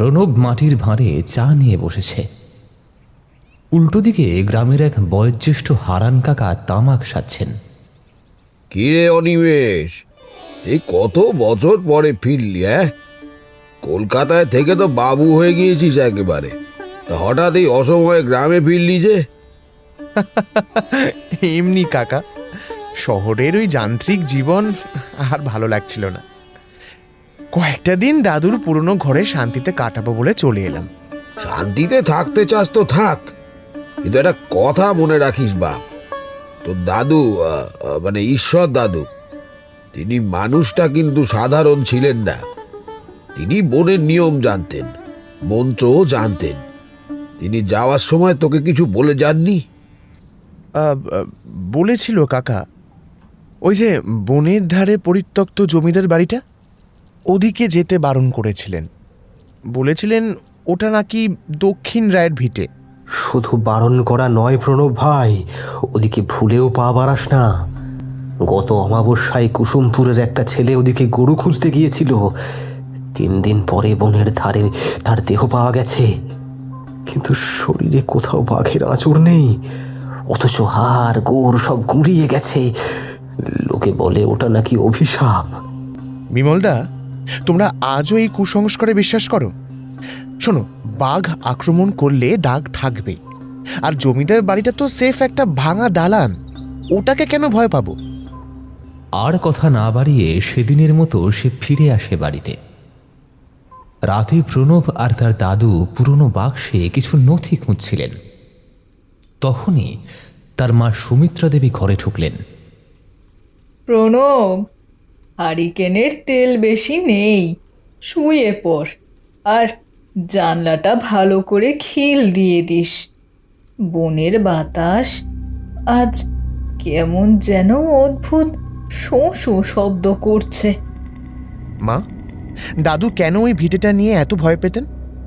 প্রণব মাটির ভাঁড়ে চা নিয়ে বসেছে। উল্টো দিকে গ্রামের এক বয়োজ্যেষ্ঠ হারান কাকা তামাক সাচ্ছেন কিরে অনিমেষ? এই কত বছর পরে ফিরলি হ্যাঁ কলকাতায় থেকে তো বাবু হয়ে গিয়েছিস একেবারে। তা হঠাৎ এই অসময়ে গ্রামে ফিরলি যে? এমনি কাকা শহরের ওই যান্ত্রিক জীবন আর ভালো লাগছিল না। কয়েকটা দিন দাদুর পুরনো ঘরে শান্তিতে কাটাবো বলে চলে এলাম। শান্তিতে থাকতে চাস তো থাক। কিন্তু একটা কথা মনে রাখিস বাপ তোর দাদু মানে ঈশ্বর দাদু তিনি মানুষটা কিন্তু সাধারণ ছিলেন না। তিনি বনের নিয়ম জানতেন মন্ত্রও জানতেন। তিনি যাওয়ার সময় তোকে কিছু বলে যাননি? বলেছিল কাকা ওই যে বনের ধারে পরিত্যক্ত জমিদার বাড়িটা? ওদিকে যেতে বারণ করেছিলেন। বলেছিলেন ওটা নাকি দক্ষিণ রায়ের ভিটে। শুধু বারণ করা নয় প্রণব ভাই ওদিকে ভুলেও পা বাড়াস না। গত অমাবস্যায় কুসুমপুরের একটা ছেলে ওদিকে গরু খুঁজতে গিয়েছিল। তিন দিন পরে বনের ধারে তার দেহ পাওয়া গেছে। কিন্তু শরীরে কোথাও বাঘের আঁচড় নেই অথচ হাড় গোড় সব গুঁড়িয়ে গেছে। লোকে বলে ওটা নাকি অভিশাপ? বিমলদা তোমরা আজও এই কুসংস্কারে বিশ্বাস করো? শোনো বাঘ আক্রমণ করলে দাগ থাকবে আর জমিদার বাড়িটা তো সেফ একটা ভাঙা দালান ওটাকে কেন ভয় পাবো? আর কথা না বাড়িয়ে সেদিনের মতো সে ফিরে আসে বাড়িতে। রাতে প্রণব আর তার দাদু পুরনো বাক্সে কিছু নথি খুঁজছিলেন। তখনই তার মা সুমিত্রা দেবী ঘরে ঢুকলেন। প্রণব হারিকেনের তেল বেশি নেই শুয়ে পড়। আর জানলাটা ভালো করে খিল দিয়ে দিস। বনের বাতাস আজ কেমন যেন অদ্ভুত শোঁ শোঁ শব্দ করছে। মা দাদু কেন ওই ভিটেটা নিয়ে এত ভয় পেতেন?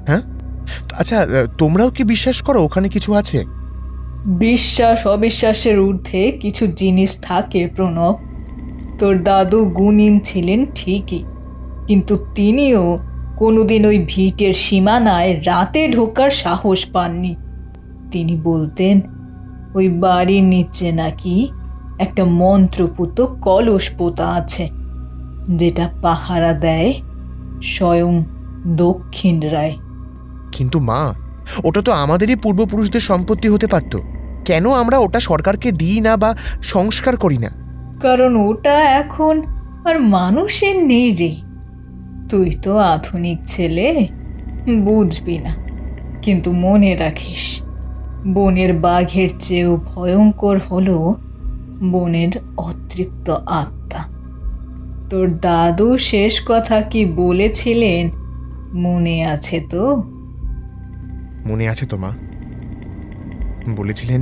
হ্যাঁ? আচ্ছা তোমরাও কি বিশ্বাস করো ওখানে কিছু আছে? বিশ্বাস অবিশ্বাসের ঊর্ধ্বে কিছু জিনিস থাকে প্রণব। তোর দাদু গুণিন ছিলেন ঠিকই, কিন্তু তিনিও কোনোদিন ওই ভিটের সীমানায় রাতে ঢোকার সাহস পাননি। তিনি বলতেন, ওই বাড়ির নিচে নাকি একটা মন্ত্রপুত কলস পোতা আছে, যেটা পাহারা দেয় স্বয়ং দক্ষিণ রায়। কিন্তু মা, ওটা তো আমাদেরই পূর্বপুরুষদের সম্পত্তি হতে পারতো। কেন আমরা ওটা সরকারকে দিই না বা সংস্কার করি না? কারণ ওটা এখন আর মানুষের নেই রে। তুই তো আধুনিক ছেলে, বুঝবি না, কিন্তু মনে রাখিস, বনের বাঘের চেয়েও ভয়ঙ্কর হলো বনের অতৃপ্ত আত্মা। তোর দাদু শেষ কথা কি বলেছিলেন? মনে আছে তো? মনে আছে তো মা। বলেছিলেন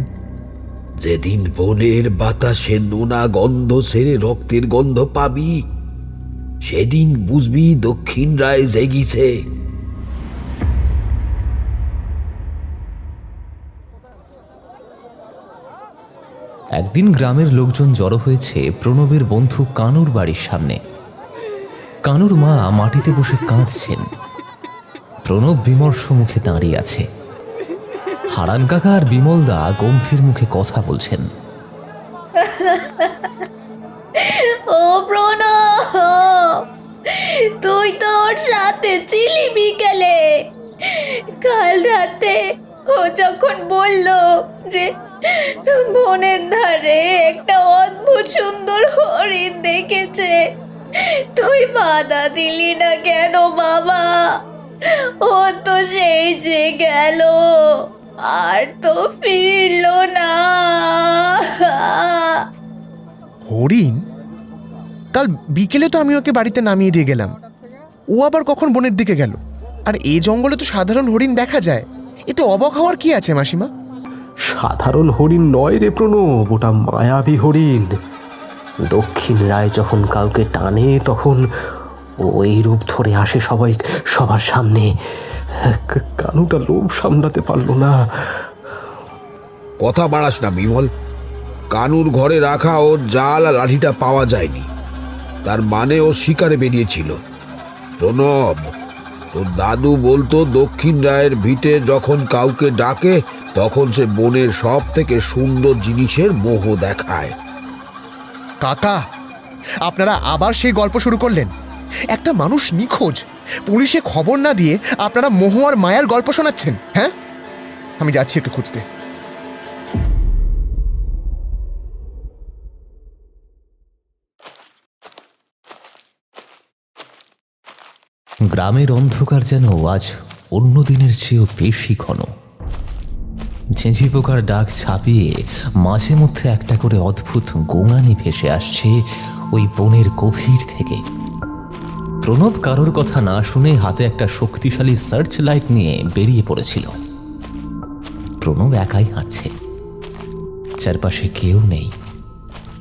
যেদিন বনের বাতাসে নোনা গন্ধ ছেড়ে রক্তের গন্ধ পাবি, সেদিন বুঝবি দক্ষিণ রায় জেগিছে। একদিন গ্রামের লোকজন জড়ো হয়েছে প্রণবের বন্ধু কানুর বাড়ির সামনে। কানুর মা মাটিতে বসে কাঁদছেন। প্রণব বিমর্ষ মুখে দাঁড়িয়ে আছে। হারান কাকা আর বিমলদা গম্ভীর মুখে কথা বলছেন। ও প্রণব, তুই তো ওর সাথে ছিলি বিকেলে। কাল রাতে ও যখন বলল যে বনের ধারে একটা অদ্ভুত সুন্দর হরিণ দেখেছে, তুই বাধা দিলি না কেন বাবা? ও তো সেই যে গেল। আর তো ফিরল না। হরিণ? কাল বিকেলে তো আমি ওকে বাড়িতে নামিয়ে দিয়ে গেলাম। ও আবার কখন বনের দিকে গেল? আর এই জঙ্গলে তো সাধারণ হরিণ দেখা যায়। এতে অবাক হওয়ার কি আছে মাসিমা? সাধারণ হরিণ নয় রে প্রণব ওটা মায়াবী হরিণ। দক্ষিণ রায় যখন কাউকে টানে তখন ওই রূপ ধরে আসে সবাই সবার সামনে। কানুটা লোভ সামলাতে পারল না। কথা বাড়াস না বিমল। কানুর ঘরে রাখা ও জাল আর লাঠিটা পাওয়া যায়নি। তার মানে ও শিকারে বেরিয়েছিল। প্রণব তোর দাদু বলতো দক্ষিণ রায়ের ভিটে যখন কাউকে ডাকে তখন সে বনের সব থেকে সুন্দর জিনিসের মোহ দেখায়। কাকা আপনারা আবার সেই গল্প শুরু করলেন। একটা মানুষ নিখোঁজ। পুলিশে খবর না দিয়ে আপনারা মোহ আর মায়ার গল্প শোনাচ্ছেন হ্যাঁ? আমি যাচ্ছি একটু খুঁজতে। গ্রামের অন্ধকার যেন আজ অন্য দিনের চেয়েও বেশি ঘন। ঝেঁঝি পোকার ডাক ছাপিয়ে মাঝে মধ্যে একটা করে অদ্ভুত গোঙানি ভেসে আসছে ওই বনের গভীর থেকে। প্রণব কারোর কথা না শুনে হাতে একটা শক্তিশালী সার্চ লাইট নিয়ে বেরিয়ে পড়েছিল। প্রণব একাই হাঁটছে। চারপাশে কেউ নেই।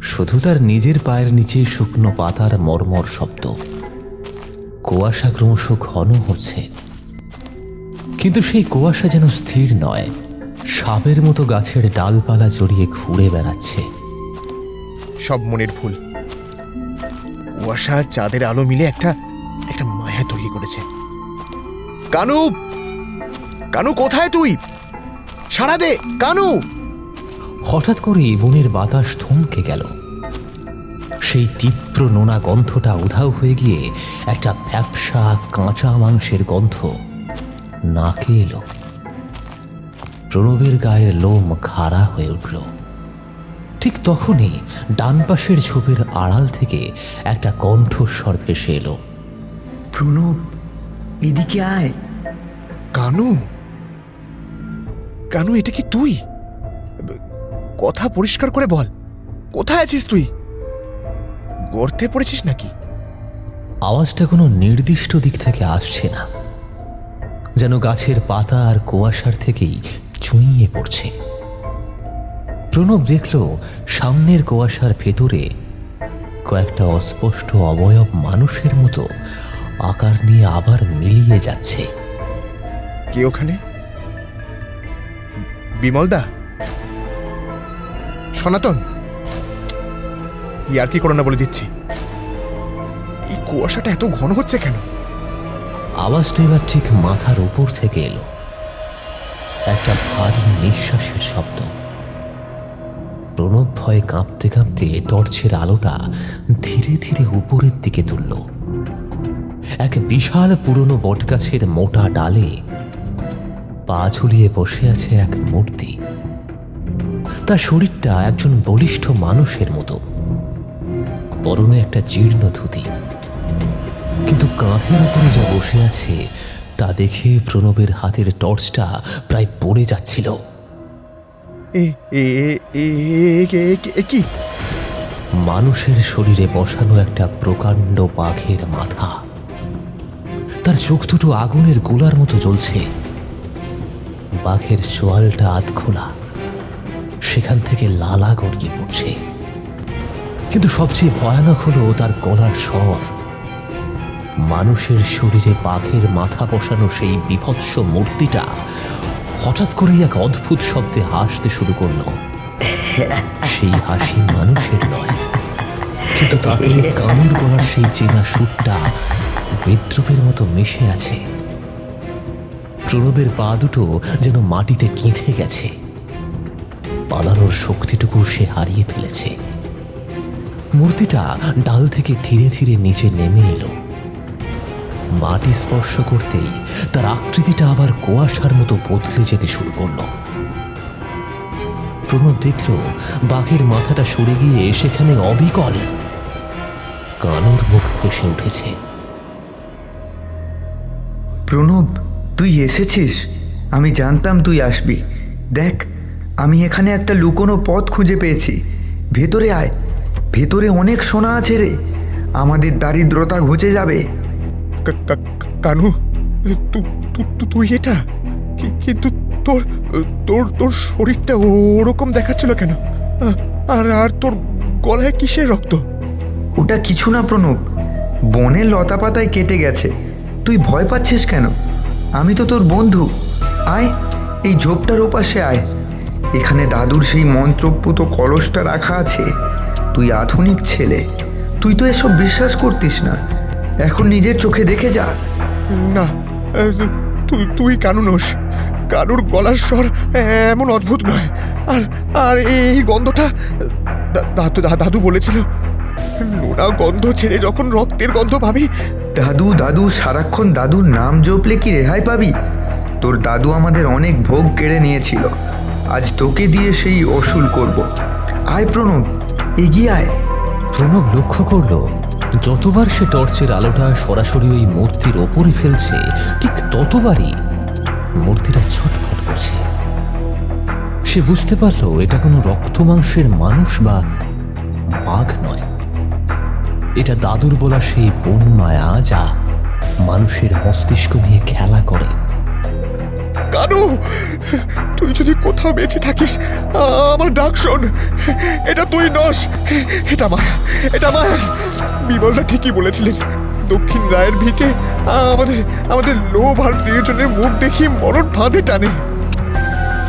শুধু তার নিজের পায়ের নিচে শুকনো পাতার মর্মর শব্দ। কুয়াশা ক্রমশ ঘন হচ্ছে। কিন্তু সেই কুয়াশা যেন স্থির নয়। সাপের মতো গাছের ডালপালা জড়িয়ে ঘুরে বেড়াচ্ছে। সব মনের ভুল। কুয়াশা চাঁদের আলো মিলে একটা কানু! কানু কোথায় তুই? সারা দে কানু! হঠাৎ করে বনের বাতাস থমকে গেল। সেই তীব্র নোনা গন্ধটা উধাও হয়ে গিয়ে একটা ব্যবসা কাঁচা মাংসের গন্ধ নাকে এলো। প্রণবের গায়ের লোম খাড়া হয়ে উঠল। ঠিক তখনই ডান পাশের ঝোপের আড়াল থেকে একটা কণ্ঠস্বর ভেসে এলো। প্রণব এদিকে আয়। কানু? কানু এটা কি তুই? কথা পরিষ্কার করে বল। কোথায় আছিস তুই? গর্তে পড়েছিস নাকি? আওয়াজটা কোনো নির্দিষ্ট দিক থেকে আসছে না যেন গাছের পাতা আর কুয়াশার থেকেই চুইয়ে পড়ছে। প্রণব দেখল সামনের কুয়াশার ভেতরে কয়েকটা অস্পষ্ট অবয়ব মানুষের মতো আকার নিয়ে আবার মিলিয়ে যাচ্ছে। কে ওখানে? বিমলদা? সনাতন? ইয়ার কি করো না বলে দিচ্ছি? এই কুয়াশাটা এত ঘন হচ্ছে কেন? আওয়াজটা এবার ঠিক মাথার উপর থেকে এলো। একটা ভারী নিঃশ্বাসের শব্দ। প্রণব ভয়ে কাঁপতে কাঁপতে টর্চের আলোটা ধীরে ধীরে উপরের দিকে তুলল। এক বিশাল পুরনো বটগাছের মোটা ডালে পা ঝুলিয়ে বসে আছে এক মূর্তি। তার শরীরটা একজন বলিষ্ঠ মানুষের মতো। পরনে একটা জীর্ণ ধুতি। কিন্তু কাঁধের উপরে যা বসে আছে তা দেখে প্রণবের হাতের টর্চটা প্রায় পড়ে যাচ্ছিল। মানুষের শরীরে বসানো একটা প্রকাণ্ড বাঘের মাথা। তার চোখ দুটো আগুনের গোলার মতো জ্বলছে। বাঘের চোয়ালটা আধ খোলা সেখান থেকে লালা গড়িয়ে পড়ছে। কিন্তু সবচেয়ে ভয়ানক হলো তার গলার স্বর। মানুষের শরীরে বাঘের মাথা বসানো সেই বিভৎস মূর্তিটা হঠাৎ করেই এক অদ্ভুত শব্দে হাসতে শুরু করল। সেই হাসি মানুষের নয়। কিন্তু তাতে কামড় গলার সেই চেনা সুরটা বিদ্রুপের মতো মিশে আছে। প্রণবের পা দুটো যেন মাটিতে কেঁথে গেছে। পালানোর শক্তিটুকু সে হারিয়ে ফেলেছে। মূর্তিটা ডাল থেকে ধীরে ধীরে নিচে নেমে এলো। মাটি স্পর্শ করতেই তার আকৃতিটা আবার কুয়াশার মতো বদলে যেতে শুরু করল। প্রণব দেখল, বাঘের মাথাটা সরে গিয়ে সেখানে অবিকল। কানুর মুখ ভেসে উঠেছে। প্রণব তুই এসেছিস? আমি জানতাম তুই আসবি। দেখ আমি এখানে একটা লুকোনো পথ খুঁজে পেয়েছি। ভেতরে আয়। ভেতরে অনেক সোনা আছে রে। আমাদের দারিদ্রতা ঘুচে যাবে। কানু তুই এটা? কিন্তু তোর তোর তোর শরীরটা ওরকম দেখাচ্ছিল কেন? আর আর তোর গলায় কিসের রক্ত? ওটা কিছু না প্রণব। বনের লতা পাতায় কেটে গেছে। তুই ভয় পাচ্ছিস কেন? আমি তো তোর বন্ধু। আয়, এই ঝোপটার ওপাশে আয়। এখানে দাদুর সেই মন্ত্রপুত কলসটা রাখা আছে। তুই আধুনিক ছেলে। তুই তো এসব বিশ্বাস করতিস না। এখন নিজের চোখে দেখে যা। না তুই তুই কানুনোস কানুর গলার স্বর এমন অদ্ভুত নয়। আর আর এই গন্ধটা দাদু দাদু বলেছিল, নোনা গন্ধ ছেড়ে যখন রক্তের গন্ধ পাবি দাদু দাদু, সারাক্ষণ দাদুর নাম জপলে কি রেহাই পাবি? তোর দাদু আমাদের অনেক ভোগ কেড়ে নিয়েছিল। আজ তোকে দিয়ে সেই অসুল করব। আয় প্রণব, এগিয়ে আয়। প্রণব লক্ষ্য করল, যতবার সে টর্চের আলোটা সরাসরি ওই মূর্তির ওপরে ফেলছে, ঠিক ততবারই মূর্তিটা ছটফট করছে। সে বুঝতে পারল এটা কোনো রক্ত মাংসের মানুষ বা বাঘ নয়। এটা দাদুর বলা সেই বন মায়া যা মানুষের মস্তিষ্ক নিয়ে খেলা করে। কানু তুই যদি কোথাও বেঁচে থাকিস আমার ডাক শোন। এটা তুই নস। এটা মায়া। এটা মায়া। বিমলদা ঠিকই বলেছিলেন। দক্ষিণ রায়ের ভিটে আমাদের আমাদের লোভ আর প্রিয়জনের মুখ দেখি মরণ ফাঁদে টানে।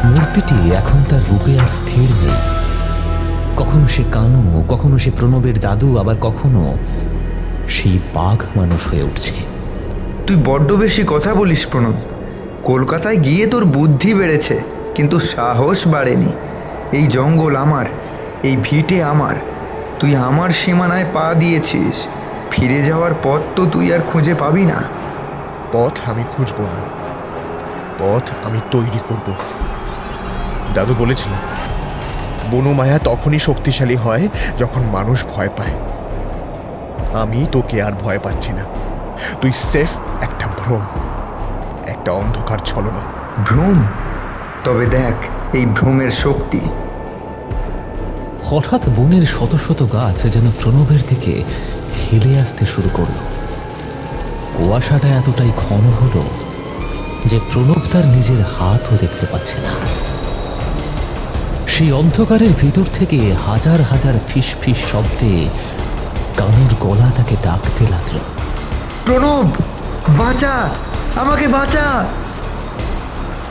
মূর্তিটি এখন তার রূপে আর স্থির নেই। কখনো সে কানু কখনো সে প্রণবের দাদু আবার কখনো সেই বাঘ মানুষ হয়ে উঠছে। তুই বড্ড বেশি কথা বলিস প্রণব। কলকাতায় গিয়ে তোর বুদ্ধি বেড়েছে কিন্তু সাহস বাড়েনি। এই জঙ্গল আমার এই ভিটে আমার। তুই আমার সীমানায় পা দিয়েছিস। ফিরে যাওয়ার পথ তো তুই আর খুঁজে পাবি না। পথ আমি খুঁজবো না। পথ আমি তৈরি করব। দাদু বলেছিলেন বনমায়া তখনই শক্তিশালী হয় যখন মানুষ ভয় পায়। আমি তোকে আর ভয় পাচ্ছি না। তুই সেফ একটা ভ্রম একটা অন্ধকার ছলনা। ভ্রম? তবে দেখ এই ভ্রমের শক্তি। হঠাৎ বনের শত শত গাছ যেন প্রণবের দিকে হেলে আসতে শুরু করল। কুয়াশাটা এতটাই ঘন হলো যে প্রণব তার নিজের হাতও দেখতে পাচ্ছে না। সেই অন্ধকারের ভিতর থেকে হাজার হাজার ফিস ফিস শব্দে কানুর গলা তাকে ডাকতে লাগল। প্রণব বাঁচা! আমাকে বাঁচা!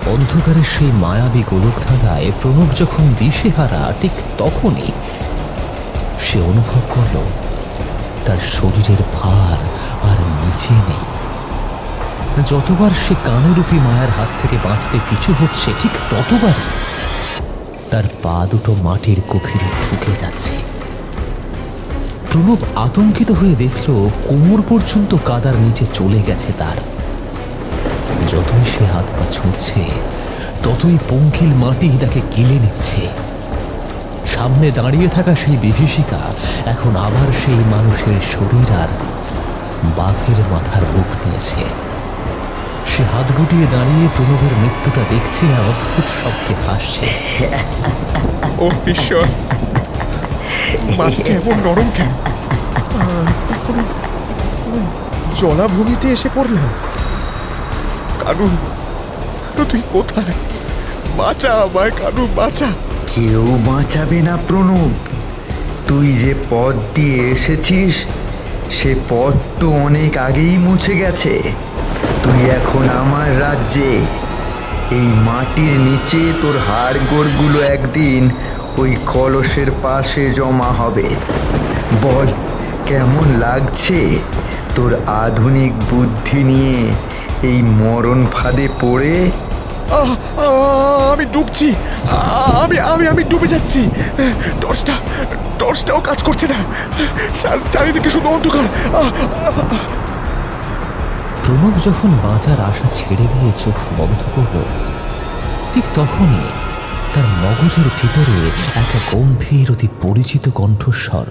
অন্ধকারের সেই মায়াবী গোলকধাঁধায় প্রণব যখন দিশেহারা ঠিক তখনই সে অনুভব করল তার শরীরের ভার আর নিচে নেই। যতবার সে কানুরূপী মায়ার হাত থেকে বাঁচতে পিছু হচ্ছে ঠিক ততবারই তার পা দুটো মাটির গভীরে ঢুকে যাচ্ছে। প্রণব আতঙ্কিত হয়ে দেখল কোমর পর্যন্ত কাদার নিচে চলে গেছে তার। যতই সে হাত পা ছুঁড়ছে, ততই পঙ্কিল মাটি তাকে গিলে নিচ্ছে। সামনে দাঁড়িয়ে থাকা সেই বিভীষিকা এখন আবার সেই মানুষের শরীর আর বাঘের মাথার মুখ নিয়েছে। সে হাত গুটিয়ে দাঁড়িয়ে প্রণবের মৃত্যুটা দেখছে আর অদ্ভুত শব্দে হাসছে। ও ঈশ্বর মাটিটা এমন নরম কেন? জলাভূমিতে এসে পড়লাম। কানু কানু তুই কোথায়? বাঁচা আমায় কানু বাঁচা। কেউ বাঁচাবে না প্রণব তুই যে পথ দিয়ে এসেছিস সে পথ তো অনেক আগেই মুছে গেছে। তুই এখন আমার রাজ্যে। এই মাটির নিচে তোর হাড়গোড়গুলো একদিন ওই কলসের পাশে জমা হবে। বল, কেমন লাগছে তোর আধুনিক বুদ্ধি নিয়ে এই মরণ ফাঁদে পড়ে? আমি ডুবছি। আমি আমি আমি ডুবে যাচ্ছি। টর্চটা, টর্চটাও কাজ করছে না। চারিদিকে শুধু অন্ধকার। প্রণব যখন বাঁচার আশা ছেড়ে দিয়ে চোখ বন্ধ করল, ঠিক তখনই তার মগজের ভিতরে এক গম্ভীর অতি পরিচিত কণ্ঠস্বর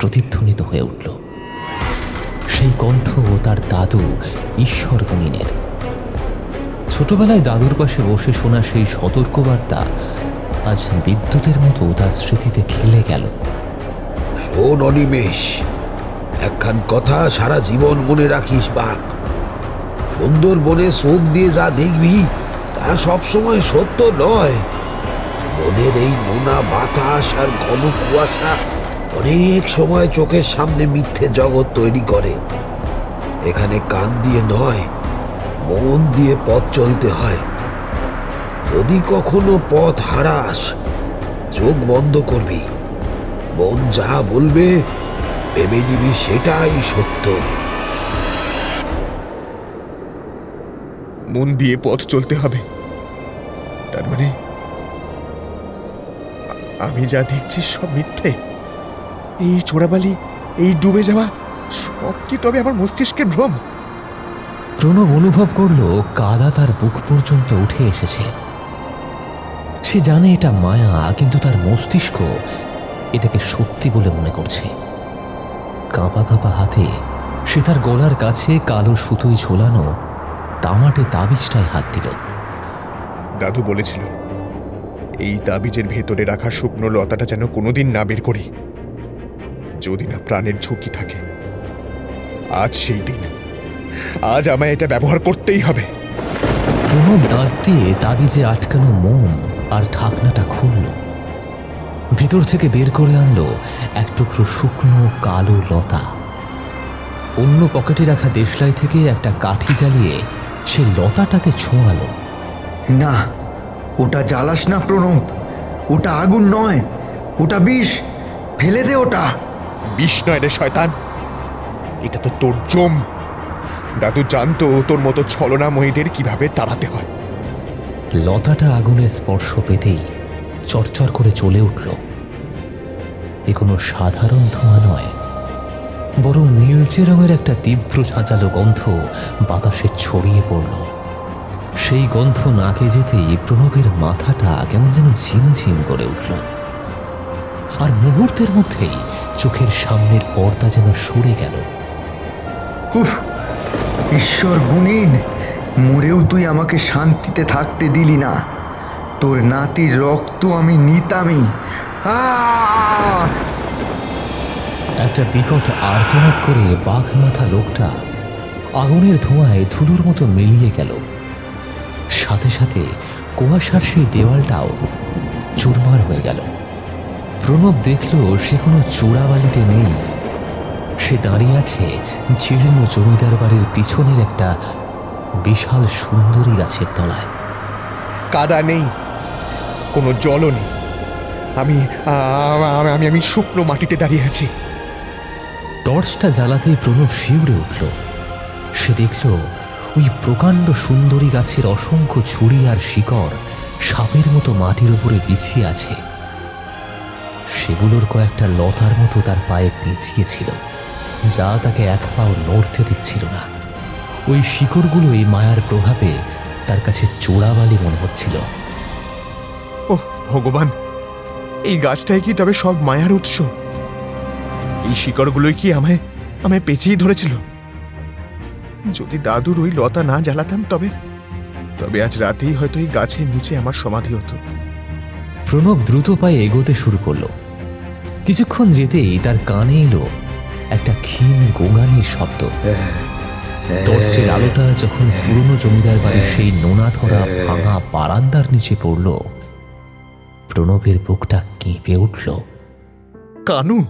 প্রতিধ্বনিত হয়ে উঠল। সেই কণ্ঠ ও তার দাদু ঈশ্বর গুণিনের ছোটবেলায় দাদুর পাশে বসে শোনা সেই সতর্কবার্তা আজ বিদ্যুতের মতো তার স্মৃতিতে খেলে গেল। একখান কথা সারা জীবন মনে রাখিস, বাপ। সুন্দরবনে চোখ দিয়ে যা দেখবি, তা সবসময় সত্য নয়। বনের এই নোনা বাতাস আর ঘন কুয়াশা অনেক সময় চোখের সামনে মিথ্যে জগৎ তৈরি করে। এখানে কান দিয়ে নয়, মন দিয়ে পথ চলতে হয়। যদি কখনো পথ হারাস, চোখ বন্ধ করবি। মন যা বলবে ভেবে নিবি সেটাই সত্য। মন দিয়ে পথ চলতে হবে। তার মানে আমি যা দেখছি সব মিথ্যে। এই চোরাবালি এই ডুবে যাওয়া সব কি তবে আমার মস্তিষ্কের ভ্রম? প্রণব অনুভব করল কাদা তার বুক পর্যন্ত উঠে এসেছে। সে জানে এটা মায়া কিন্তু তার মস্তিষ্ক এটাকে সত্যি বলে মনে করছে। কাঁপা কাঁপা হাতে সে তার গলার কাছে কালো সুতোয় ঝোলানো তামাটে তাবিজটায় হাত দিল। দাদু বলেছিল এই তাবিজের ভেতরে রাখা শুকনো লতাটা যেন কোনোদিন না বের করি। যদি না প্রাণের ঝুঁকি থাকে আজ সেই দিন। আজ আমায় এটা ব্যবহার করতেই হবে। প্রণব দাঁত দিয়ে তাবিজে আটকানো মোম আর ঢাকনাটা খুলল। ভেতর থেকে বের করে আনলো এক টুকরো শুকনো কালো লতা। অন্য পকেটে রাখা দেশলাই থেকে একটা কাঠি জ্বালিয়ে সে লতাটাতে ছোঁয়ালো। না ওটা জ্বালাস না প্রণব। ওটা আগুন নয় ওটা বিষ। ফেলে দে ওটা। বিষ নয় রে শয়তান। এটা তো তোর জম। দাদু জানতো তোর মতো ছলনাময়ীদের কীভাবে তাড়াতে হয়। লতাটা আগুনের স্পর্শ পেতেই চরচর করে চলে উঠল। এ কোনো সাধারণ ধোঁয়া নয়। বরং নীলচে রঙের একটা তীব্র ঝাঁঝালো গন্ধ বাতাসে ছড়িয়ে পড়ল। সেই গন্ধ নাকে যেতেই প্রণবের মাথাটা কেমন যেন ঝিমঝিম করে উঠল। আর মুহূর্তের মধ্যেই চোখের সামনের পর্দা যেন সরে গেল। উফ, ঈশ্বর গুণীন, মরেও তুই আমাকে শান্তিতে থাকতে দিলি না। তোর নাতির রক্ত আমি নিতামই! একটা বিকট আর্তনাদ করে বাঘ মাথা লোকটা আগুনের ধোঁয়ায় ধুলোর মতো মিলিয়ে গেল। সাথে সাথে কুয়াশার সেই দেওয়ালটাও চুরমার হয়ে গেল। প্রণব দেখল সে কোনো চূড়াবালিতে নেই। সে দাঁড়িয়ে আছে জীর্ণ জমিদার বাড়ির পিছনের একটা বিশাল সুন্দরী গাছের তলায়। কাদা নেই, কোনো জলও নেই। আমি আমি আমি শুকনো মাটিতে দাঁড়িয়ে আছি। টর্চটা জ্বালাতেই প্রণব শিউরে উঠল। সে দেখল ওই প্রকাণ্ড সুন্দরী গাছের অসংখ্য ছুরি আর শিকড় সাপের মতো মাটির উপরে বিছিয়ে আছে। সেগুলোর কয়েকটা লতার মতো তার পায়ে পিছিয়েছিল যা তাকে এক পাও নড়তে দিচ্ছিল না। ওই শিকড়গুলো এই মায়ার প্রভাবে তার কাছে চোরাবালি মনে হচ্ছিল। ও ভগবান! এই গাছটাই কি তবে সব মায়ার উৎস? এই শিকড়গুলোই কি আমায় আমায় পেঁচিয়ে ধরেছিল? যদি দাদুর ওই লতা না জ্বালাতাম তবে তবে আজ রাতেই হয়তো এই গাছের নিচে আমার সমাধি হতো। প্রণব দ্রুত পায়ে এগোতে শুরু করল। কিছুক্ষণ যেতেই তার কানে এলো একটা ক্ষীণ গোঙানির শব্দ। টর্চের আলোটা যখন পুরনো জমিদার বাড়ির সেই নোনা ধরা ভাঙা বারান্দার নিচে পড়ল। প্রণবের বুকটা কেঁপে উঠল। কানু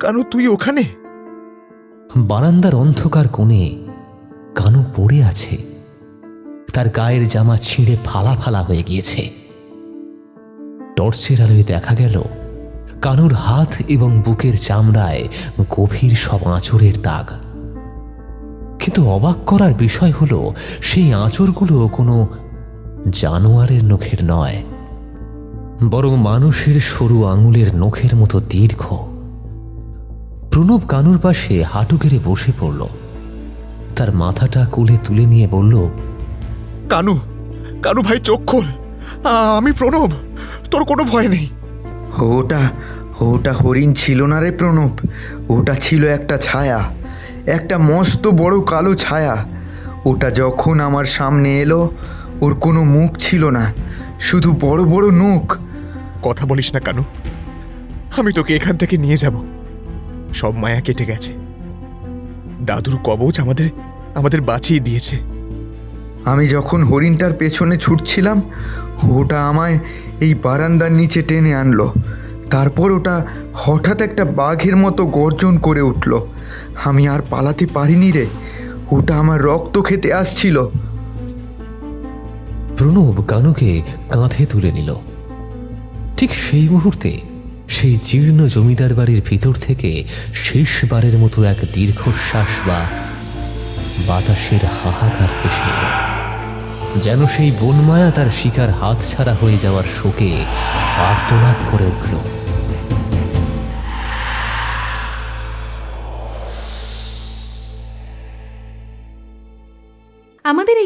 কানু তুই ওখানে? বারান্দার অন্ধকার কোণে কানু পড়ে আছে। তার গায়ের জামা ছিঁড়ে ফালা ফালা হয়ে গিয়েছে। টর্চের আলোয় দেখা গেল কানুর হাত এবং বুকের চামড়ায় গভীর সব আঁচড়ের দাগ। কিন্তু অবাক করার বিষয় হলো সেই আঁচড়গুলো কোনো জানোয়ারের নখের নয়। বরং মানুষের সরু আঙুলের নখের মতো দীর্ঘ। প্রণব কানুর পাশে হাঁটু গেড়ে বসে পড়ল। তার মাথাটা কোলে তুলে নিয়ে বলল কানু কানু ভাই চোখ খোল। আমি প্রণব। তোর কোনো ভয় নেই। ওটা ওটা হরিণ ছিল না রে প্রণব। ওটা ছিল একটা ছায়া। একটা মস্ত বড় কালো ছায়া। ওটা যখন আমার সামনে এলো ওর কোনো মুখ ছিল না। শুধু বড় বড় নখ। কথা বলিস না কানু। আমি তোকে এখান থেকে নিয়ে যাব। সব মায়া কেটে গেছে। দাদুর কবচ আমাদের আমাদের বাঁচিয়ে দিয়েছে। আমি যখন হরিণটার পেছনে ছুটছিলাম ওটা আমায় এই বারান্দার নিচে টেনে আনলো। তারপর ওটা হঠাৎ একটা বাঘের মতো গর্জন করে উঠল। আমি আর পালাতে পারিনি রে ওটা আমার রক্ত খেতে আসছিল। প্রণব কানুকে কাঁধে তুলে নিল। ঠিক সেই মুহূর্তে সেই জীর্ণ জমিদার বাড়ির ভিতর থেকে শেষবারের মতো এক দীর্ঘশ্বাস বা বাতাসের হাহাকার ভেসে এলো। যেন সেই বনমায়া তার শিকার হাত ছাড়া হয়ে যাওয়ার শোকে আর্তনাদ করে উঠল।